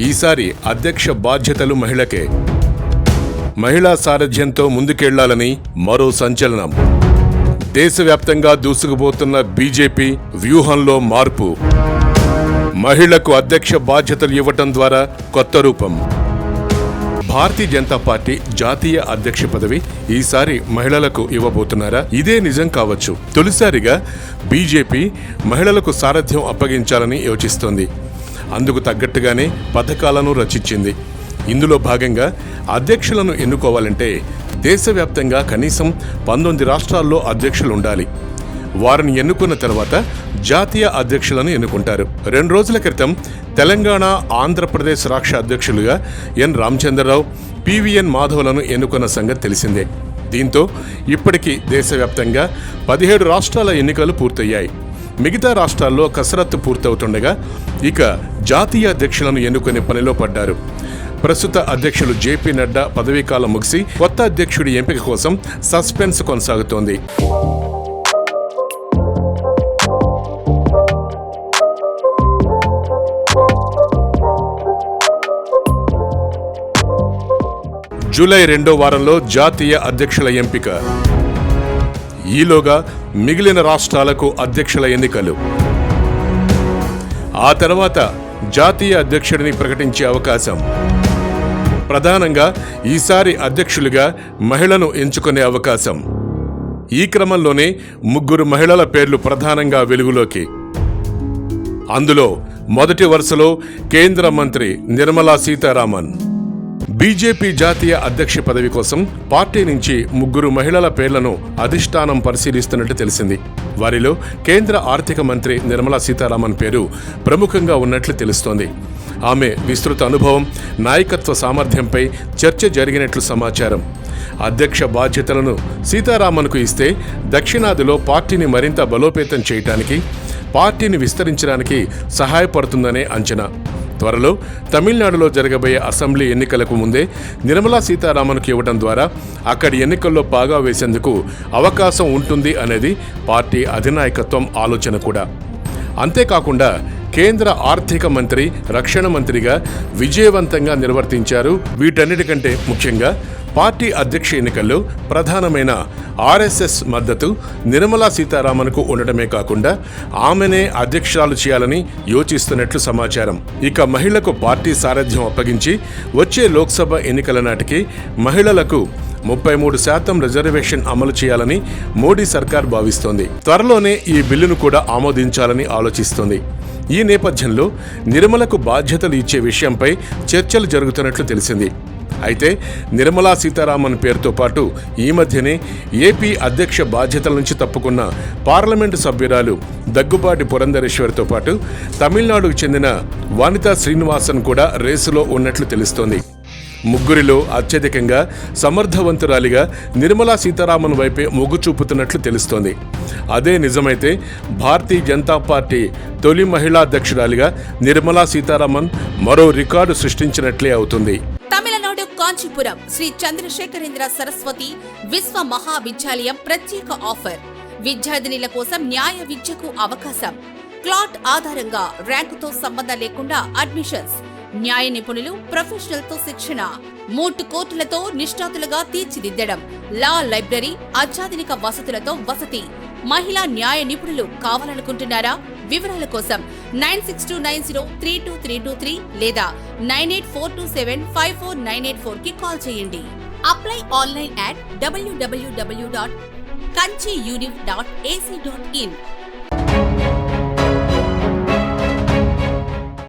ఈసారి అధ్యక్ష బాధ్యతలు మహిళకే. మహిళా సారథ్యంతో ముందుకెళ్ళాలని మరో సంచలనం. దేశవ్యాప్తంగా దూసుకుపోతున్న బీజేపీ వ్యూహంలో మార్పు. మహిళకు అధ్యక్ష బాధ్యతలు ఇవ్వటం ద్వారా కొత్త రూపం. భారతీయ జనతా పార్టీ జాతీయ అధ్యక్ష పదవి ఈసారి మహిళలకు ఇవ్వబోతున్నారా? ఇదే నిజం కావచ్చు. తొలిసారిగా బీజేపీ మహిళలకు సారథ్యం అప్పగించాలని యోచిస్తోంది. అందుకు తగ్గట్టుగానే పథకాలను రచించింది. ఇందులో భాగంగా అధ్యక్షులను ఎన్నుకోవాలంటే దేశవ్యాప్తంగా కనీసం పంతొమ్మిది రాష్ట్రాల్లో అధ్యక్షులు ఉండాలి వారిని ఎన్నుకున్న తర్వాత జాతీయ అధ్యక్షులను ఎన్నుకుంటారు. రెండు రోజుల క్రితం తెలంగాణ ఆంధ్రప్రదేశ్ రాష్ట్ర అధ్యక్షులుగా ఎన్. రామచంద్రరావు పివిఎన్ మాధవ్లను ఎన్నుకున్న సంగతి తెలిసిందే. దీంతో ఇప్పటికీ దేశవ్యాప్తంగా పదిహేడు రాష్ట్రాల ఎన్నికలు పూర్తయ్యాయి. మిగతా రాష్ట్రాల్లో కసరత్తు పూర్తవుతుండగా ఇక జాతీయ అధ్యక్షులను ఎన్నుకునే పనిలో పడ్డారు. ప్రస్తుత అధ్యక్షులు జేపీ నడ్డా పదవీకాలం ముగిసి కొత్త అధ్యక్షుడి ఎంపిక కోసం సస్పెన్స్ కొనసాగుతోంది. జూలై రెండో వారంలో జాతీయ అధ్యక్షుల ఎంపిక. ఈలోగా మిగిలిన రాష్ట్రాలకు అధ్యక్షుల ఎన్నికలు. ఆ తర్వాత జాతీయ అధ్యక్షుడిని ప్రకటించే అవకాశం. ప్రధానంగా ఈసారి అధ్యక్షులుగా మహిళను ఎంచుకునే అవకాశం. ఈ క్రమంలోనే ముగ్గురు మహిళల పేర్లు ప్రధానంగా వెలుగులోకి. అందులో మొదటి వరుసలో కేంద్ర మంత్రి నిర్మలా సీతారామన్. బీజేపీ జాతీయ అధ్యక్ష పదవి కోసం పార్టీ నుంచి ముగ్గురు మహిళల పేర్లను అధిష్టానం పరిశీలిస్తున్నట్టు తెలిసింది. వారిలో కేంద్ర ఆర్థిక మంత్రి నిర్మలా సీతారామన్ పేరు ప్రముఖంగా ఉన్నట్లు తెలుస్తోంది. ఆమె విస్తృత అనుభవం నాయకత్వ సామర్థ్యంపై చర్చ జరిగినట్లు సమాచారం. అధ్యక్ష బాధ్యతలను సీతారామన్కు ఇస్తే దక్షిణాదిలో పార్టీని మరింత బలోపేతం చేయటానికి పార్టీని విస్తరించడానికి సహాయపడుతుందనే అంచనా. త్వరలో తమిళనాడులో జరగబోయే అసెంబ్లీ ఎన్నికలకు ముందే నిర్మలా సీతారామన్కు ఇవ్వడం ద్వారా అక్కడి ఎన్నికల్లో పాగా వేసేందుకు అవకాశం ఉంటుంది అనేది పార్టీ అధినాయకత్వం ఆలోచన కూడా. అంతేకాకుండా కేంద్ర ఆర్థిక మంత్రి రక్షణ మంత్రిగా విజయవంతంగా నిర్వర్తించారు వీటన్నిటికంటే ముఖ్యంగా పార్టీ అధ్యక్ష ఎన్నికల్లో ప్రధానమైన ఆర్ఎస్ఎస్ మద్దతు నిర్మలా సీతారామన్కు ఉండటమే కాకుండా ఆమెనే అధ్యక్షురాలు చేయాలని యోచిస్తున్నట్లు సమాచారం. ఇక మహిళకు పార్టీ సారథ్యం అప్పగించి వచ్చే లోక్సభ ఎన్నికల నాటికి మహిళలకు ముప్పై మూడు శాతం రిజర్వేషన్ అమలు చేయాలని మోడీ సర్కార్ భావిస్తోంది. త్వరలోనే ఈ బిల్లును కూడా ఆమోదించాలని ఆలోచిస్తోంది. ఈ నేపథ్యంలో నిర్మలకు బాధ్యతలు ఇచ్చే విషయంపై చర్చలు జరుగుతున్నట్లు తెలిసింది. అయితే నిర్మలా సీతారామన్ పేరుతో పాటు ఈ మధ్యనే ఏపీ అధ్యక్ష బాధ్యతల నుంచి తప్పుకున్న పార్లమెంటు సభ్యురాలు దగ్గుబాటి పురంధరేశ్వరితో పాటు తమిళనాడుకు చెందిన వానితా శ్రీనివాసన్ కూడా రేసులో ఉన్నట్లు తెలుస్తోంది. ముగ్గురిలో అత్యధికంగా సమర్థవంతురాలిగా నిర్మలా సీతారామన్ వైపే మొగ్గు చూపుతున్నట్లు తెలుస్తోంది. అదే నిజమైతే భారతీయ జనతా పార్టీ తొలి మహిళా అధ్యక్షురాలిగా నిర్మలా సీతారామన్ మరో రికార్డు సృష్టించినట్లే అవుతుంది. కాంచీపురం శ్రీ చంద్రశేఖరేంద్ర సరస్వతి విశ్వ మహావిద్యాలయం ప్రత్యేక ఆఫర్. విద్యార్థినిల కోసం న్యాయ విద్యకు అవకాశం. క్లాట్ ఆధారంగా ర్యాంకుతో సంబంధం లేకుండా అడ్మిషన్స్. న్యాయ నిపుణులు ప్రొఫెషనల్తో శిక్షణ. మూటు కోర్టులతో నిష్ణాతులుగా తీర్చిదిద్దడం. లా లైబ్రరీ అత్యాధునిక వసతులతో వసతి. మహిళా న్యాయ నిపుణులు కావాలనుకుంటున్నారా? వివరాల కోసం nine six two nine zero three two three two three లేదా nine eight four two seven five four nine eight ఫోర్కి కాల్ చేయండి. Apply online at WWW dot Kanchi dot AC dot in.